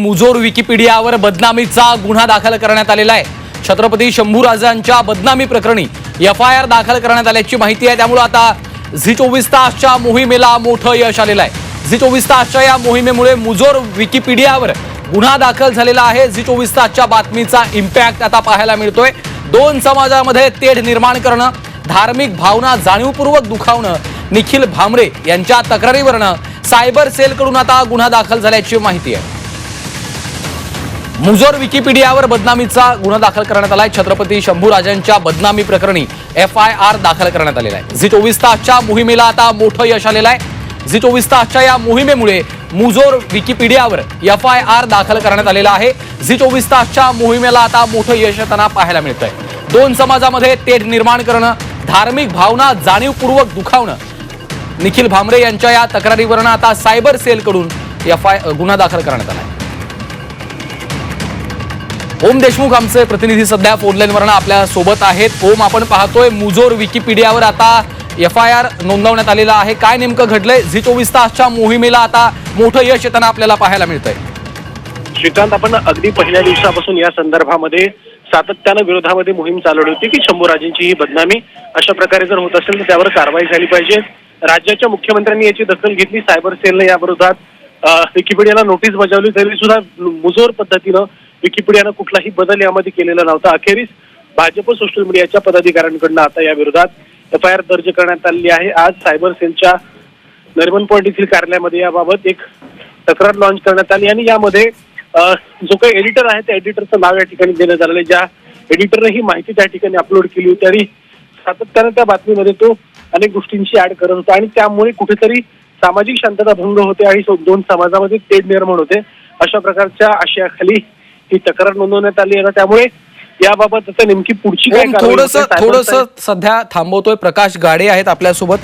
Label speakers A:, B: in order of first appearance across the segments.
A: मुजोर विकिपीडियावर बदनामीचा गुन्हा दाखल करण्यात आलेला आहे. छत्रपती शंभूराजांच्या बदनामी प्रकरणी एफ आय आर दाखल करण्यात आल्याची माहिती आहे. त्यामुळे आता झी चोवीस तासच्या मोहिमेला मोठं यश आलेलं आहे. झी चोवीस तासच्या या मोहिमेमुळे मुजोर विकिपीडियावर गुन्हा दाखल झालेला आहे. झी चोवीस तासच्या बातमीचा इम्पॅक्ट आता पाहायला मिळतोय. दोन समाजामध्ये तेढ निर्माण करणं धार्मिक भावना जाणीवपूर्वक दुखावणं निखिल भामरे यांच्या तक्रारीवरनं सायबर सेलकडून आता गुन्हा दाखल झाल्याची माहिती आहे. मुजोर विकिपीडियावर बदनामीचा गुन्हा दाखल करण्यात आलाय. छत्रपती शंभूराजांच्या बदनामी प्रकरणी एफ आय आर दाखल करण्यात आलेला आहे. झी चोवीस तासच्या मोहिमेला आता मोठं यश आलेलं आहे. झी चोवीस तासच्या या मोहिमेमुळे मुजोर विकिपीडियावर एफ आय आर दाखल करण्यात आलेला आहे. झी चोवीस तासच्या मोहिमेला आता मोठं यश येताना पाहायला मिळतंय. दोन समाजामध्ये तेढ निर्माण करणं धार्मिक भावना जाणीवपूर्वक दुखावणं. निखिल भामरे यांच्या या तक्रारीवरनं आता सायबर सेलकडून एफ आय गुन्हा दाखल करण्यात आला आहे ओम देशमुख आमचे प्रतिनिधी सध्या फोनलाईनवरनं आपल्यासोबत आहेत. ओम आपण पाहतोय मुजोर विकिपीडियावर आता एफ आय आर नोंदवण्यात आलेला आहे. काय नेमकं घडलंय? झी चोवीस तासच्या मोहिमेला आता मोठं यश येताना आपल्याला पाहायला मिळतंय.
B: श्रीकांत आपण अगदी पहिल्या दिवसापासून या संदर्भामध्ये सातत्यानं विरोधामध्ये मोहीम चालवली होती की शंभूराजेंची ही बदनामी अशा प्रकारे जर होत असेल तर त्यावर कारवाई झाली पाहिजे. राज्याच्या मुख्यमंत्र्यांनी याची दखल घेतली. सायबर सेलने या विरोधात विकिपीडियाला नोटीस बजावली. तरी सुद्धा मुजोर पद्धतीनं विकिपीडियानं कुठलाही बदल यामध्ये केलेला नव्हता. अखेरीस भाजप सोशल मीडियाच्या पदाधिकाऱ्यांकडनं आता या विरोधात एफ आय आर दर्ज करण्यात आलेली आहे. आज सायबर सेलच्या नरिमन पॉईंट येथील कार्यालयामध्ये याबाबत एक तक्रार लॉन्च करण्यात आली आणि यामध्ये जो काही एडिटर आहे त्या एडिटरचं नाव या ठिकाणी देण्यात आलेलं आहे. ज्या एडिटरने ही माहिती त्या ठिकाणी अपलोड केली होती आणि सातत्यानं त्या बातमीमध्ये तो अनेक गोष्टींची ऍड करत होता आणि त्यामुळे कुठेतरी सामाजिक शांतता भंग होते आणि दोन समाजामध्ये तेढ निर्माण होते. अशा प्रकारच्या आशयाखाली ही तक्रार नोंदवण्यात आली आहे त्यामुळे याबाबत आता नेमकी पुढची काय
A: थोडस थोडस सध्या थांबवतोय. प्रकाश गाडे आहेत आपल्यासोबत.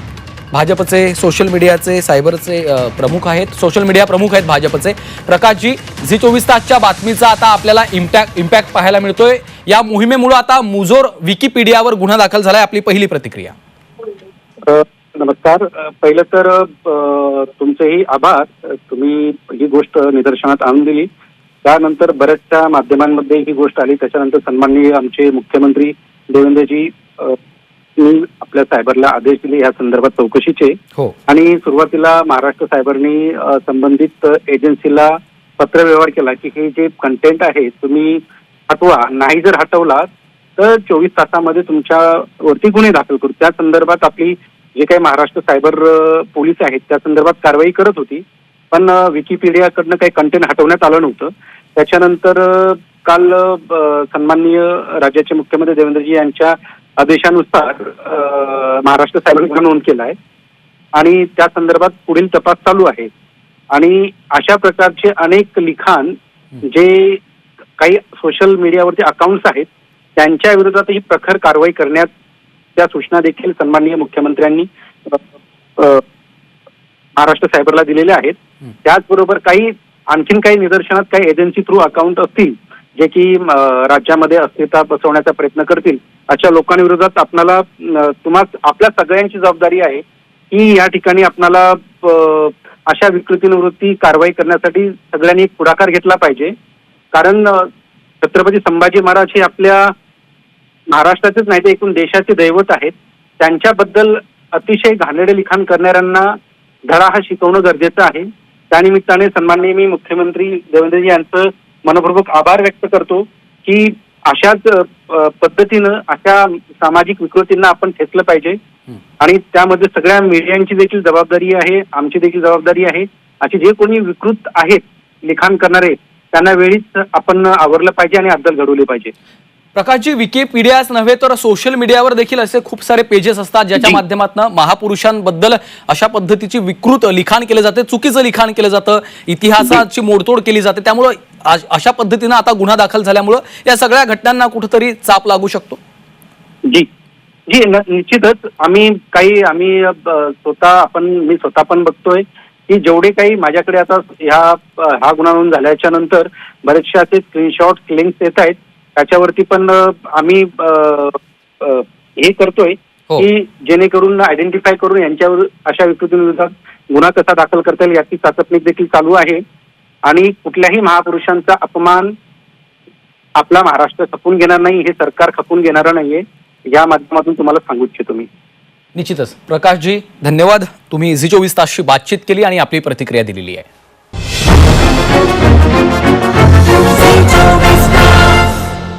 A: भाजपचे सोशल मीडियाचे सायबरचे प्रमुख आहेत. सोशल मीडिया प्रमुख आहेत भाजपचे. प्रकाशजी झी चोवीस तासच्या बातमीचा आता आपल्याला इम्पॅक्ट इम्पॅक्ट पाहायला मिळतोय. या मोहिमेमुळे आता मुजोर विकिपीडियावर गुन्हा दाखल झालाय आपली पहिली प्रतिक्रिया.
C: नमस्कार. पहिलं तर तुमचेही आभार. तुम्ही ही गोष्ट निदर्शनात आणून दिली. त्यानंतर बऱ्याचशा माध्यमांमध्ये ही गोष्ट आली. त्याच्यानंतर सन्माननीय आमचे मुख्यमंत्री देवेंद्रजी आपल्या सायबरला आदेश दिले या संदर्भात चौकशीचे.
A: हो.
C: आणि सुरुवातीला महाराष्ट्र सायबरनी संबंधित एजन्सीला पत्रव्यवहार केला की हे जे कंटेंट आहे तुम्ही हटवा. नाही जर हटवला तर चोवीस तासामध्ये तुमच्यावरती गुन्हे दाखल करू. त्या संदर्भात आपली जे काही महाराष्ट्र सायबर पोलीस आहेत त्या संदर्भात कारवाई करत होती. पण विकिपीडियाकडनं काही कंटेंट हटवण्यात आलं नव्हतं. त्याच्यानंतर काल सन्माननीय राज्याचे मुख्यमंत्री देवेंद्रजी यांच्या आदेशानुसार महाराष्ट्र सायबर नोंद केला आहे. आणि त्या संदर्भात पुढील तपास चालू आहे. आणि अशा प्रकारचे अनेक लिखाण जे काही सोशल मीडियावरती अकाउंट्स आहेत त्यांच्या विरोधातही प्रखर कारवाई करण्यात त्या सूचना देखील सन्माननीय मुख्यमंत्र्यांनी महाराष्ट्र सायबरला दिलेल्या आहेत. त्याचबरोबर काही आणखीन काही निदर्शनात काही एजन्सी थ्रू अकाउंट असतील जे की राज्यामध्ये अस्थिरता बसवण्याचा प्रयत्न करतील अशा लोकांविरोधात आपणाला तुम्हाला आपल्या सगळ्यांची जबाबदारी आहे की या ठिकाणी आपणाला अशा विकृतीनिवृत्ती कारवाई करण्यासाठी सगळ्यांनी एक पुढाकार घेतला पाहिजे. कारण छत्रपती संभाजी महाराज हे आपल्या महाराष्ट्राचेच नाही तर एकूण देशाचे दैवत आहेत. त्यांच्याबद्दल अतिशय घाणेरडे लिखाण करणाऱ्यांना धडा हा शिकवणं गरजेचं आहे. त्यानिमित्ताने सन्माननीय मी मुख्यमंत्री देवेंद्रजी यांचं मनपूर्वक आभार व्यक्त करतो की अशाच पद्धतीनं अशा सामाजिक विकृतींना आपण ठेचलं पाहिजे. आणि त्यामध्ये सगळ्या मीडियांची देखील जबाबदारी आहे आमची देखील जबाबदारी आहे. असे जे कोणी विकृत आहेत लिखाण करणारे त्यांना वेळीच आपण आवरलं पाहिजे आणि अद्दल घडवली पाहिजे.
A: प्रकाशजी विकिपीडियाच नव्हे तर सोशल मीडियावर देखील असे खूप सारे पेजेस असतात ज्याच्या. माध्यमातून महापुरुषांबद्दल अशा पद्धतीची विकृत लिखाण केलं जाते चुकीचं लिखाण केलं जातं इतिहासाची मोडतोड केली जाते. त्यामुळं अश- पद्धतीनं आता गुन्हा दाखल झाल्यामुळं या सगळ्या घटनांना कुठंतरी चाप लागू शकतो.
C: जी. जी निश्चितच आम्ही काही आम्ही स्वतः आपण मी स्वतः पण बघतोय की जेवढे काही माझ्याकडे आता ह्या हा गुन्हा नोंद झाल्याच्यानंतर बरेचसे असे स्क्रीनशॉट लिंक्स येत आहेत. त्याच्यावरती पण आम्ही हे करतोय
A: हो.
C: की जेणेकरून आयडेंटिफाय करून यांच्यावर अशा विकृतीविरोधात गुन्हा कसा दाखल करता येईल याची चाचपणी देखील चालू आहे. आणि कुठल्याही महापुरुषांचा अपमान आपला महाराष्ट्र खपून घेणार नाही हे सरकार खपून घेणार नाहीये. या माध्यमातून तुम्हाला सांगू इच्छितो मी.
A: निश्चितच. प्रकाशजी धन्यवाद. तुम्ही झी चोवीस तासशी बातचीत केली आणि आपली प्रतिक्रिया दिलेली आहे.